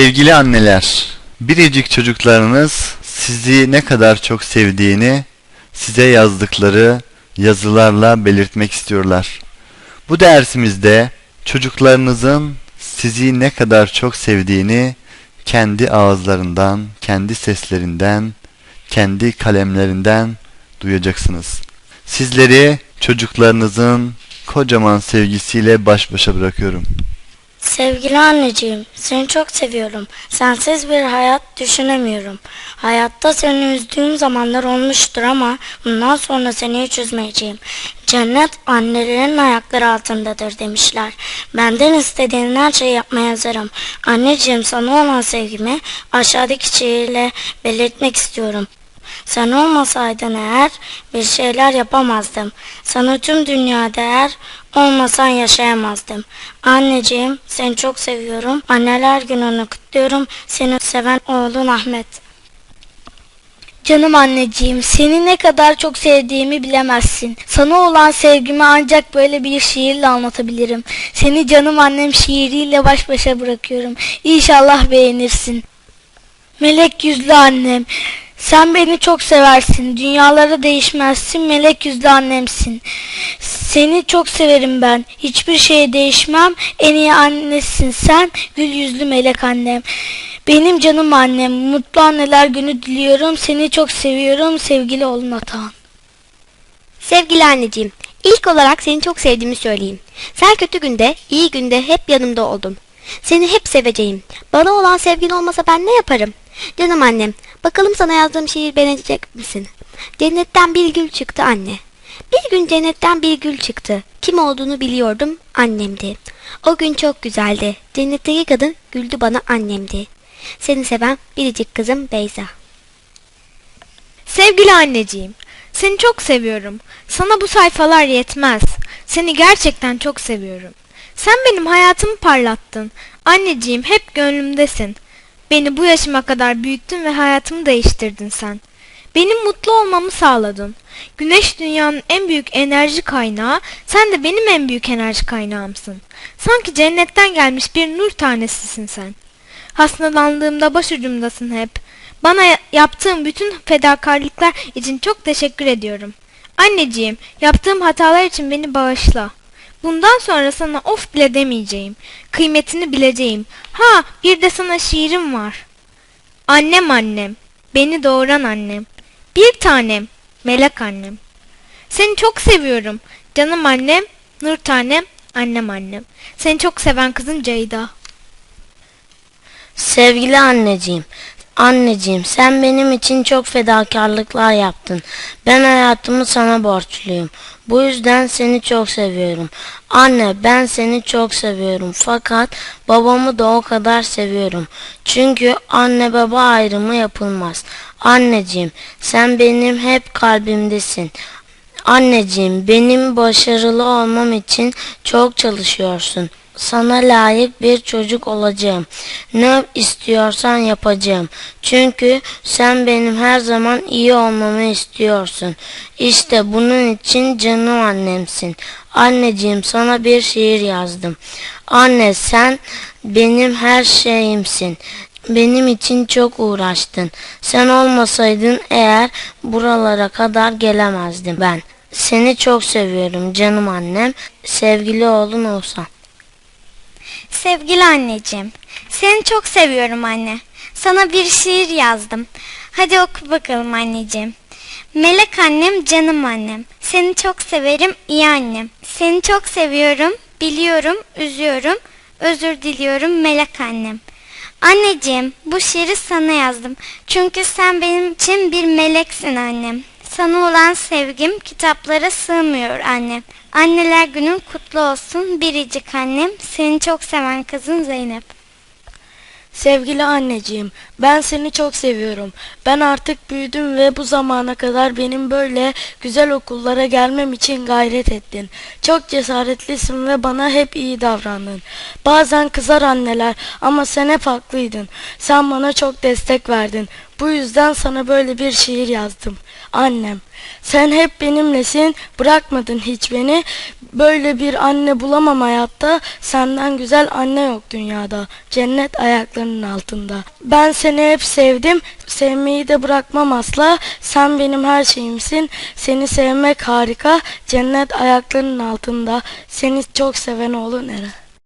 Sevgili anneler, biricik çocuklarınız sizi ne kadar çok sevdiğini size yazdıkları yazılarla belirtmek istiyorlar. Bu dersimizde çocuklarınızın sizi ne kadar çok sevdiğini kendi ağızlarından, kendi seslerinden, kendi kalemlerinden duyacaksınız. Sizleri çocuklarınızın kocaman sevgisiyle baş başa bırakıyorum. Sevgili anneciğim, seni çok seviyorum. Sensiz bir hayat düşünemiyorum. Hayatta seni üzdüğüm zamanlar olmuştur ama bundan sonra seni hiç üzmeyeceğim. Cennet annelerin ayakları altındadır demişler. Benden istediğin her şeyi yapmaya hazırım. Anneciğim sana olan sevgimi aşağıdaki şiirle belirtmek istiyorum. Sen olmasaydın eğer bir şeyler yapamazdım. Sana tüm dünya değer olmasan yaşayamazdım. Anneciğim seni çok seviyorum. Anneler gününü kutluyorum. Seni seven oğlun Ahmet. Canım anneciğim, seni ne kadar çok sevdiğimi bilemezsin. Sana olan sevgimi ancak böyle bir şiirle anlatabilirim. Seni canım annem şiiriyle baş başa bırakıyorum. İnşallah beğenirsin. Melek yüzlü annem, sen beni çok seversin. Dünyaları değişmezsin, melek yüzlü annemsin. Seni çok severim ben. Hiçbir şeye değişmem. En iyi annesin sen, gül yüzlü melek annem. Benim canım annem, mutlu anneler günü diliyorum. Seni çok seviyorum sevgili oğlum Atahan. Sevgili anneciğim, ilk olarak seni çok sevdiğimi söyleyeyim. Sen kötü günde, iyi günde hep yanımda oldun. Seni hep seveceğim. Bana olan sevgin olmasa ben ne yaparım? Canım annem, bakalım sana yazdığım şiir beğenecek misin? Cennetten bir gül çıktı anne. Bir gün cennetten bir gül çıktı. Kim olduğunu biliyordum, annemdi. O gün çok güzeldi. Cennetteki kadın güldü bana annemdi. Seni seven biricik kızım Beyza. Sevgili anneciğim, seni çok seviyorum. Sana bu sayfalar yetmez. Seni gerçekten çok seviyorum. Sen benim hayatımı parlattın. Anneciğim hep gönlümdesin. Beni bu yaşıma kadar büyüttün ve hayatımı değiştirdin sen. Benim mutlu olmamı sağladın. Güneş dünyanın en büyük enerji kaynağı, sen de benim en büyük enerji kaynağımsın. Sanki cennetten gelmiş bir nur tanesisin sen. Hastalandığımda başucumdasın hep. Bana ya- yaptığın bütün fedakarlıklar için çok teşekkür ediyorum. Anneciğim, yaptığım hatalar için beni bağışla. Bundan sonra sana of bile demeyeceğim. Kıymetini bileceğim. Ha, bir de sana şiirim var. Annem annem, beni doğuran annem. Bir tanem, melek annem. Seni çok seviyorum. Canım annem, nur tanem, annem annem. Seni çok seven kızın Ceyda. Sevgili anneciğim, anneciğim sen benim için çok fedakarlıklar yaptın. Ben hayatımı sana borçluyum. Bu yüzden seni çok seviyorum. Anne ben seni çok seviyorum fakat babamı da o kadar seviyorum. Çünkü anne baba ayrımı yapılmaz. Anneciğim sen benim hep kalbimdesin. Anneciğim benim başarılı olmam için çok çalışıyorsun. Sana layık bir çocuk olacağım. Ne istiyorsan yapacağım. Çünkü sen benim her zaman iyi olmamı istiyorsun. İşte bunun için canım annemsin. Anneciğim sana bir şiir yazdım. Anne sen benim her şeyimsin. Benim için çok uğraştın. Sen olmasaydın eğer buralara kadar gelemezdim ben. Seni çok seviyorum canım annem. Sevgili oğlun olsan. Sevgili anneciğim, seni çok seviyorum anne. Sana bir şiir yazdım. Hadi oku bakalım anneciğim. Melek annem, canım annem. Seni çok severim, iyi annem. Seni çok seviyorum, biliyorum, üzüyorum, özür diliyorum melek annem. Anneciğim, bu şiiri sana yazdım. Çünkü sen benim için bir meleksin annem. Sana olan sevgim kitaplara sığmıyor annem. Anneler günün kutlu olsun biricik annem. Seni çok seven kızın Zeynep. Sevgili anneciğim, ben seni çok seviyorum. Ben artık büyüdüm ve bu zamana kadar benim böyle güzel okullara gelmem için gayret ettin. Çok cesaretlisin ve bana hep iyi davrandın. Bazen kızar anneler ama sen hep haklıydın. Sen bana çok destek verdin. Bu yüzden sana böyle bir şiir yazdım. Annem, Sen hep benimlesin, bırakmadın hiç beni. Böyle bir anne bulamam hayatta. Senden güzel anne yok dünyada. Cennet ayaklarının altında. Ben seni hep sevdim. Sevmeyi de bırakmam asla. Sen benim her şeyimsin. Seni sevmek harika. Cennet ayaklarının altında. Seni çok seven oğlun Eren.